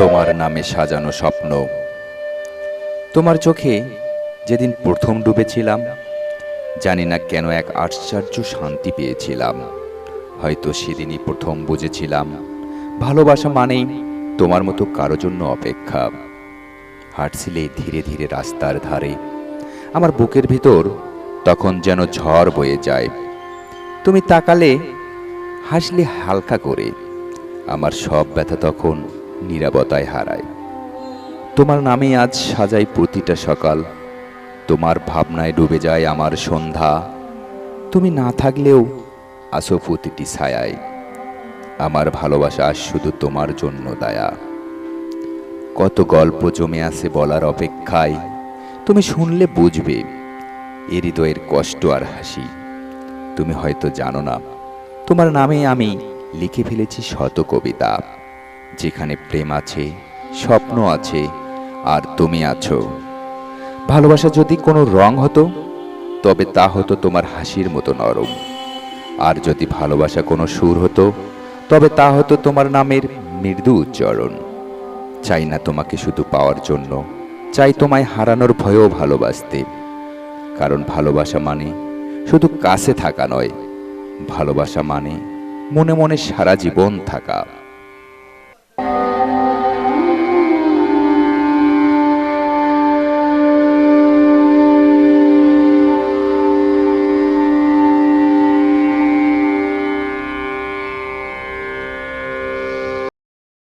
তোমার নামে সাজানো স্বপ্ন। তোমার চোখে যেদিন প্রথম ডুবেছিলাম, জানি না কেন এক আশ্চর্য শান্তি পেয়েছিলাম। হয়তো সেদিনই প্রথম বুঝেছিলাম, ভালোবাসা মানেই তোমার মতো কারও জন্য অপেক্ষা। হাঁটছিলে ধীরে ধীরে রাস্তার ধারে, আমার বুকের ভিতর তখন যেন ঝড় বয়ে যায়। তুমি তাকালে, হাসলে হালকা করে, আমার সব ব্যথা তখন নিরাপত্তায় হারায়। তোমার নামে আজ সাজাই প্রতিটা সকাল। তোমার ভাবনায় ডুবে যায় আমার সন্ধ্যা। তুমি না থাকলেও আসো প্রতিটি ছায়ায়। আমার ভালোবাসা শুধু তোমার জন্য দায়া। কত গল্প জমে আছে বলার অপেক্ষায়। তুমি শুনলে বুঝবে, এ হৃদয়ের কষ্ট আর হাসি। তুমি হয়তো জানো না, তোমার নামে আমি লিখে ফেলেছি শত কবিতা। যেখানে প্রেম আছে, স্বপ্ন আছে, আর তুমি আছো। ভালোবাসা যদি কোনো রং হতো, তবে তা হতো তোমার হাসির মতো নরম। আর যদি ভালোবাসা কোনো সুর হতো, তবে তা হতো তোমার নামের মৃদু উচ্চারণ। চাই না তোমাকে শুধু পাওয়ার জন্য, চাই তোমায় হারানোর ভয়েও ভালোবাসতে। কারণ ভালোবাসা মানে শুধু কাছে থাকা নয়, ভালোবাসা মানে মনে মনে সারা জীবন থাকা।